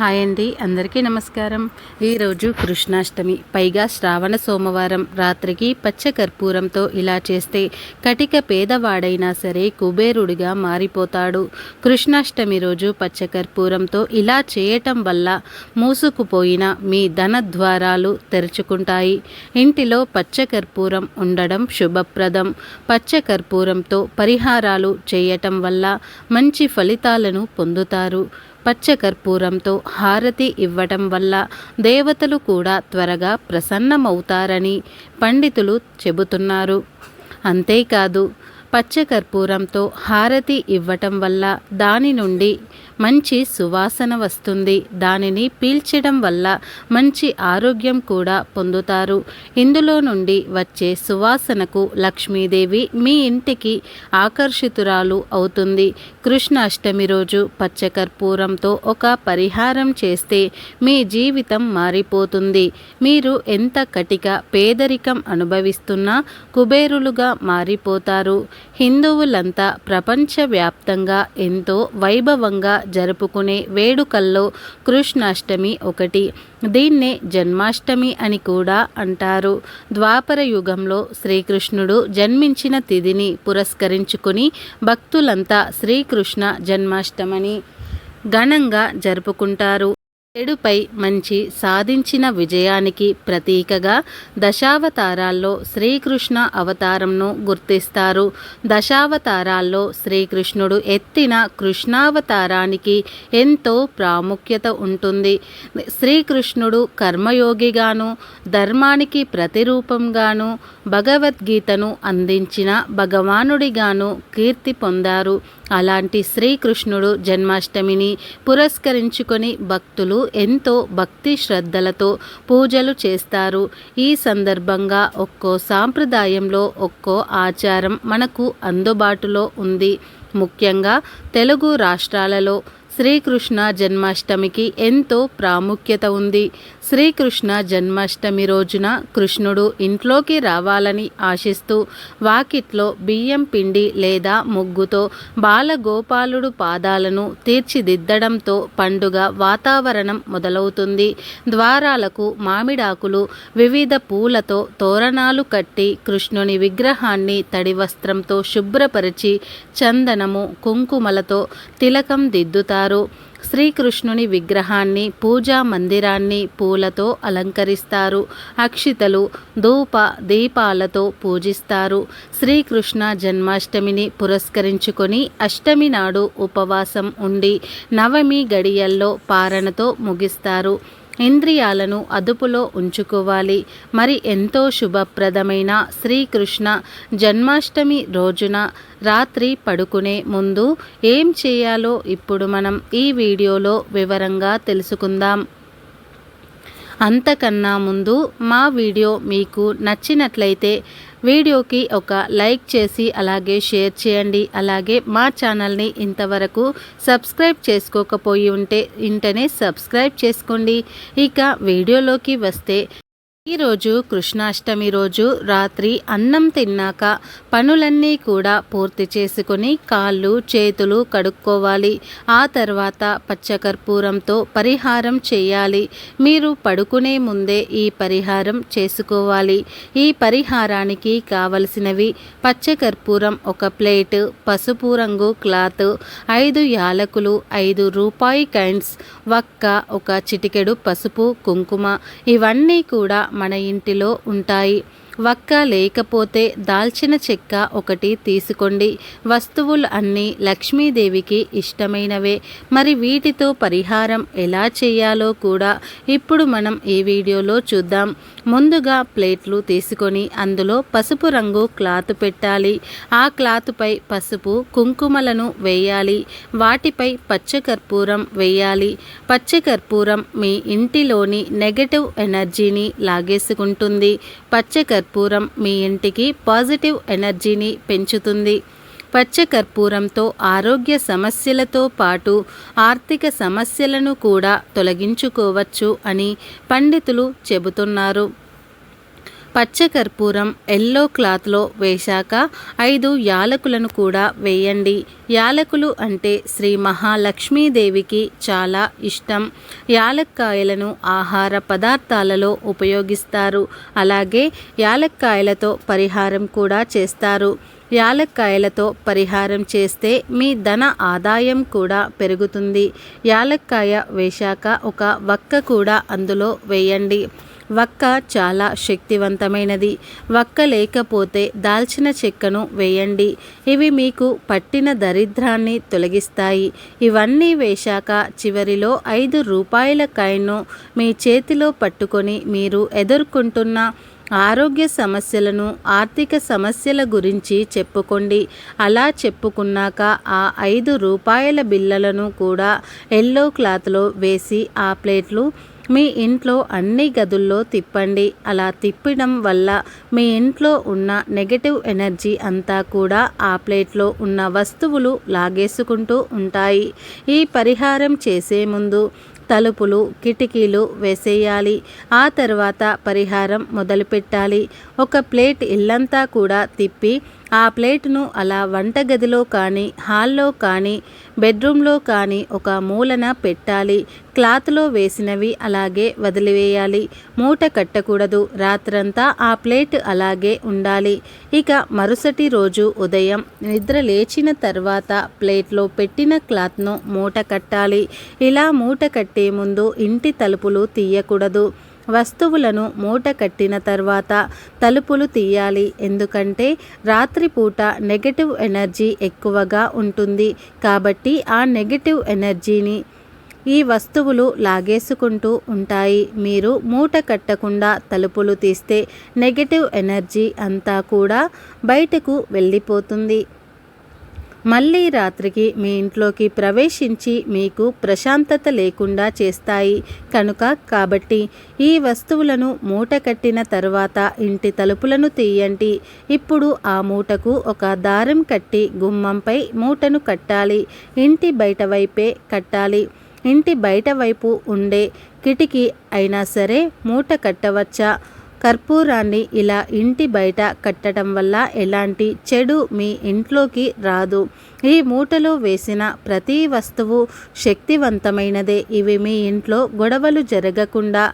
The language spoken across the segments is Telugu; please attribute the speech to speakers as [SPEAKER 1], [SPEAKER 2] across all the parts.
[SPEAKER 1] హాయ్ అండి అందరికీ నమస్కారం. ఈరోజు కృష్ణాష్టమి. పైగా శ్రావణ సోమవారం. రాత్రికి పచ్చ కర్పూరంతో ఇలా చేస్తే కటిక పేదవాడైనా సరే కుబేరుడిగా మారిపోతాడు. కృష్ణాష్టమి రోజు పచ్చ కర్పూరంతో ఇలా చేయటం వల్ల మూసుకుపోయిన మీ ధన ద్వారాలు తెరుచుకుంటాయి. ఇంటిలో పచ్చ కర్పూరం ఉండడం శుభప్రదం. పచ్చ కర్పూరంతో పరిహారాలు చేయటం వల్ల మంచి ఫలితాలను పొందుతారు. పచ్చకర్పూరంతో హారతి ఇవ్వటం వల్ల దేవతలు కూడా త్వరగా ప్రసన్నమవుతారని పండితులు చెబుతున్నారు. అంతేకాదు పచ్చకర్పూరంతో హారతి ఇవ్వటం వల్ల దాని నుండి మంచి సువాసన వస్తుంది. దానిని పీల్చడం వల్ల మంచి ఆరోగ్యం కూడా పొందుతారు. ఇందులో నుండి వచ్చే సువాసనకు లక్ష్మీదేవి మీ ఇంటికి ఆకర్షితురాలు అవుతుంది. కృష్ణాష్టమి రోజు పచ్చకర్పూరంతో ఒక పరిహారం చేస్తే మీ జీవితం మారిపోతుంది. మీరు ఎంత కటిక పేదరికం అనుభవిస్తున్నా కుబేరులుగా మారిపోతారు. హిందువులంతా ప్రపంచవ్యాప్తంగా ఎంతో వైభవంగా జరుపుకునే వేడుకల్లో కృష్ణాష్టమి ఒకటి. దీన్నే జన్మాష్టమి అని కూడా అంటారు. ద్వాపర యుగంలో శ్రీకృష్ణుడు జన్మించిన తిథిని పురస్కరించుకుని భక్తులంతా శ్రీకృష్ణ జన్మాష్టమని ఘనంగా జరుపుకుంటారు. చెడుపై మంచి సాధించిన విజయానికి ప్రతీకగా దశావతారాల్లో శ్రీకృష్ణ అవతారంను గుర్తిస్తారు. దశావతారాల్లో శ్రీకృష్ణుడు ఎత్తిన కృష్ణావతారానికి ఎంతో ప్రాముఖ్యత ఉంటుంది. శ్రీకృష్ణుడు కర్మయోగిగాను ధర్మానికి ప్రతిరూపంగాను భగవద్గీతను అందించిన భగవానుడిగాను కీర్తి పొందారు. అలాంటి శ్రీకృష్ణుడు జన్మాష్టమిని పురస్కరించుకొని భక్తులు ఎంతో భక్తి శ్రద్ధలతో పూజలు చేస్తారు. ఈ సందర్భంగా ఒక్కో సాంప్రదాయంలో ఒక్కో ఆచారం మనకు అందుబాటులో ఉంది. ముఖ్యంగా తెలుగు రాష్ట్రాలలో శ్రీకృష్ణ జన్మాష్టమికి ఎంతో ప్రాముఖ్యత ఉంది. శ్రీకృష్ణ జన్మాష్టమి రోజున కృష్ణుడు ఇంట్లోకి రావాలని ఆశిస్తూ వాకిట్లో బియ్యం పిండి లేదా ముగ్గుతో బాలగోపాలుడు పాదాలను తీర్చిదిద్దడంతో పండుగ వాతావరణం మొదలవుతుంది. ద్వారాలకు మామిడాకులు వివిధ పూలతో తోరణాలు కట్టి కృష్ణుని విగ్రహాన్ని తడి వస్త్రంతో శుభ్రపరిచి చందనము కుంకుమలతో తిలకం దిద్దుతారు. శ్రీకృష్ణుని విగ్రహాన్ని పూజా మందిరాన్ని పూలతో అలంకరిస్తారు. అక్షితలు ధూప దీపాలతో పూజిస్తారు. శ్రీకృష్ణ జన్మాష్టమిని పురస్కరించుకొని అష్టమి నాడు ఉపవాసం ఉండి నవమి గడియల్లో పారణతో ముగిస్తారు. ఇంద్రియాలను అదుపులో ఉంచుకోవాలి. మరి ఎంతో శుభప్రదమైన శ్రీకృష్ణ జన్మాష్టమి రోజున రాత్రి పడుకునే ముందు ఏం చేయాలో ఇప్పుడు మనం ఈ వీడియోలో వివరంగా తెలుసుకుందాం. అంతకన్నా ముందు మా వీడియో మీకు నచ్చినట్లయితే వీడియోకి ఒక లైక్ చేసి అలాగే షేర్ చేయండి. అలాగే మా ఛానల్ని ఇంతవరకు సబ్స్క్రైబ్ చేసుకోకపోయి ఉంటే వెంటనే సబ్స్క్రైబ్ చేసుకోండి. ఇక వీడియోలోకి వస్తే ఈరోజు కృష్ణాష్టమి రోజు రాత్రి అన్నం తిన్నాక పనులన్నీ కూడా పూర్తి చేసుకొని కాళ్ళు చేతులు కడుక్కోవాలి. ఆ తర్వాత పచ్చకర్పూరంతో పరిహారం చేయాలి. మీరు పడుకునే ముందే ఈ పరిహారం చేసుకోవాలి. ఈ పరిహారానికి కావలసినవి పచ్చకర్పూరం ఒక ప్లేట్ పసుపు రంగు క్లాత్ ఐదు యాలకులు ఐదు రూపాయి కైండ్స్ వక్క ఒక చిటికెడు పసుపు కుంకుమ. ఇవన్నీ కూడా మన ఇంటిలో ఉంటాయి. వక్క లేకపోతే దాల్చిన చెక్క ఒకటి తీసుకోండి. వస్తువులు అన్నీ లక్ష్మీదేవికి ఇష్టమైనవే. మరి వీటితో పరిహారం ఎలా చేయాలో కూడా ఇప్పుడు మనం ఈ వీడియోలో చూద్దాం. ముందుగా ప్లేట్లు తీసుకొని అందులో పసుపు రంగు క్లాత్ పెట్టాలి. ఆ క్లాత్పై పసుపు కుంకుమలను వేయాలి. వాటిపై పచ్చకర్పూరం వేయాలి. పచ్చకర్పూరం మీ ఇంటిలోని నెగటివ్ ఎనర్జీని లాగేసుకుంటుంది. పచ్చకర్పూరం కర్పూరం మీ ఇంటికి పాజిటివ్ ఎనర్జీని పెంచుతుంది. పచ్చకర్పూరంతో ఆరోగ్య సమస్యలతో పాటు ఆర్థిక సమస్యలను కూడా తొలగించుకోవచ్చు అని పండితులు చెబుతున్నారు. పచ్చకర్పూరం ఎల్లో క్లాత్లో వేశాక ఐదు యాలకులను కూడా వేయండి. యాలకులు అంటే శ్రీ మహాలక్ష్మీదేవికి చాలా ఇష్టం. యాలక్కాయలను ఆహార పదార్థాలలో ఉపయోగిస్తారు. అలాగే యాలక్కాయలతో పరిహారం కూడా చేస్తారు. యాలక్కాయలతో పరిహారం చేస్తే మీ ధన ఆదాయం కూడా పెరుగుతుంది. యాలక్కాయ వేశాక ఒక వక్క కూడా అందులో వేయండి. వక్క చాలా శక్తివంతమైనది. వక్క లేకపోతే దాల్చిన చెక్కను వేయండి. ఇవి మీకు పట్టిన దరిద్రాన్ని తొలగిస్తాయి. ఇవన్నీ వేశాక చివరిలో ఐదు రూపాయల కాయను మీ చేతిలో పట్టుకొని మీరు ఎదుర్కొంటున్న ఆరోగ్య సమస్యలను ఆర్థిక సమస్యల గురించి చెప్పుకోండి. అలా చెప్పుకున్నాక ఆ ఐదు రూపాయల బిల్లలను కూడా ఎల్లో క్లాత్లో వేసి ఆ ప్లేట్లు మీ ఇంట్లో అన్ని గదుల్లో తిప్పండి. అలా తిప్పడం వల్ల మీ ఇంట్లో ఉన్న నెగటివ్ ఎనర్జీ అంతా కూడా ఆ ప్లేట్లో ఉన్న వస్తువులు లాగేసుకుంటూ ఉంటాయి. ఈ పరిహారం చేసే ముందు తలుపులు కిటికీలు వేసేయాలి. ఆ తర్వాత పరిహారం మొదలుపెట్టాలి. ఒక ప్లేట్ ఇల్లంతా కూడా తిప్పి ఆ ప్లేట్ను అలా వంటగదిలో కానీ హాల్లో కానీ బెడ్రూమ్లో కానీ ఒక మూలన పెట్టాలి. క్లాత్లో వేసినవి అలాగే వదిలివేయాలి. మూట కట్టకూడదు. రాత్రంతా ఆ ప్లేట్ అలాగే ఉండాలి. ఇక మరుసటి రోజు ఉదయం నిద్ర లేచిన తర్వాత ప్లేట్లో పెట్టిన క్లాత్ను మూట కట్టాలి. ఇలా మూట కట్టే ముందు ఇంటి తలుపులు తీయకూడదు. వస్తువులను మూట కట్టిన తర్వాత తలుపులు తీయాలి. ఎందుకంటే రాత్రిపూట నెగటివ్ ఎనర్జీ ఎక్కువగా ఉంటుంది. కాబట్టి ఆ నెగటివ్ ఎనర్జీని ఈ వస్తువులు లాగేసుకుంటూ ఉంటాయి. మీరు మూట కట్టకుండా తలుపులు తీస్తే నెగటివ్ ఎనర్జీ అంతా కూడా బయటకు వెళ్ళిపోతుంది. మళ్ళీ రాత్రికి మీ ఇంట్లోకి ప్రవేశించి మీకు ప్రశాంతత లేకుండా చేస్తాయి. కనుక కాబట్టి ఈ వస్తువులను మూట కట్టిన తర్వాత ఇంటి తలుపులను తీయండి. ఇప్పుడు ఆ మూటకు ఒక దారం కట్టి గుమ్మంపై మూటను కట్టాలి. ఇంటి బయట వైపే కట్టాలి. ఇంటి బయట వైపు ఉండే కిటికీ అయినా సరే మూట కట్టవచ్చా? కర్పూరాన్ని ఇలా ఇంటి బయట కట్టడం వల్ల ఎలాంటి చెడు మీ ఇంట్లోకి రాదు. ఈ మూటలో వేసిన ప్రతి వస్తువు శక్తివంతమైనదే. ఇవి మీ ఇంట్లో గొడవలు జరగకుండా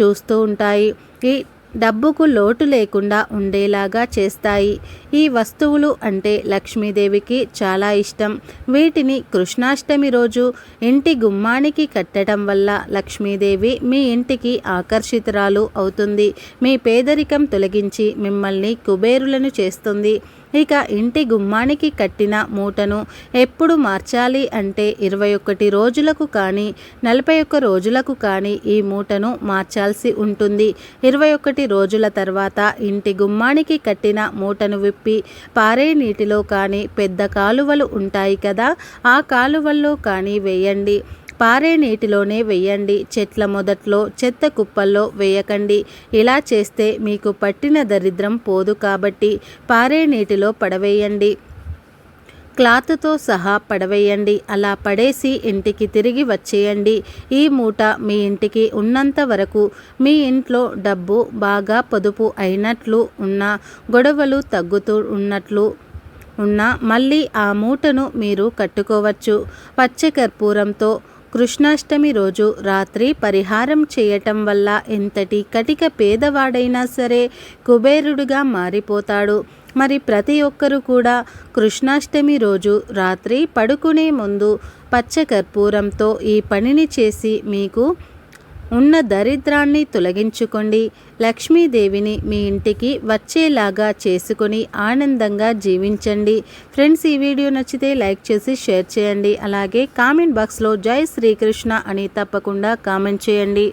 [SPEAKER 1] చూస్తూ ఉంటాయి. ఈ డబ్బుకు లోటు లేకుండా ఉండేలాగా చేస్తాయి. ఈ వస్తువులు అంటే లక్ష్మీదేవికి చాలా ఇష్టం. వీటిని కృష్ణాష్టమి రోజు ఇంటి గుమ్మానికి కట్టడం వల్ల లక్ష్మీదేవి మీ ఇంటికి ఆకర్షితురాలు అవుతుంది. మీ పేదరికం తొలగించి మిమ్మల్ని కుబేరులను చేస్తుంది. ఇక ఇంటి గుమ్మానికి కట్టిన మూటను ఎప్పుడు మార్చాలి అంటే ఇరవై ఒకటి రోజులకు కానీ నలభై ఒక్క రోజులకు కానీ ఈ మూటను మార్చాల్సి ఉంటుంది. ఇరవై ఒకటి రోజుల తర్వాత ఇంటి గుమ్మానికి కట్టిన మూటను విప్పి పారే నీటిలో కానీ పెద్ద కాలువలు ఉంటాయి కదా ఆ కాలువల్లో కానీ వేయండి. పారే నీటిలోనే వేయండి. చెట్ల మొదట్లో చెత్త కుప్పల్లో వేయకండి. ఇలా చేస్తే మీకు పట్టిన దరిద్రం పోదు కాబట్టి పారే నీటిలో పడవేయండి. క్లాత్తో సహా పడవేయండి. అలా పడేసి ఇంటికి తిరిగి వచ్చేయండి. ఈ మూట మీ ఇంటికి ఉన్నంత వరకు మీ ఇంట్లో డబ్బు బాగా పొదుపు అయినట్లు ఉన్న గొడవలు తగ్గుతూ ఉన్నట్లు ఉన్న మళ్ళీ ఆ మూటను మీరు కట్టుకోవచ్చు. పచ్చ కర్పూరంతో కృష్ణాష్టమి రోజు రాత్రి పరిహారం చేయటం వల్ల ఎంతటి కటిక పేదవాడైనా సరే కుబేరుడుగా మారిపోతాడు. మరి ప్రతి ఒక్కరూ కూడా కృష్ణాష్టమి రోజు రాత్రి పడుకునే ముందు పచ్చకర్పూరంతో ఈ పనిని చేసి మీకు ఉన్న దరిద్రాన్ని తొలగించుకోండి. లక్ష్మీదేవిని మీ ఇంటికి వచ్చేలాగా చేసుకొని ఆనందంగా జీవించండి. ఫ్రెండ్స్ ఈ వీడియో నచ్చితే లైక్ చేసి షేర్ చేయండి. అలాగే కామెంట్ బాక్స్లో జై శ్రీకృష్ణ అని తప్పకుండా కామెంట్ చేయండి.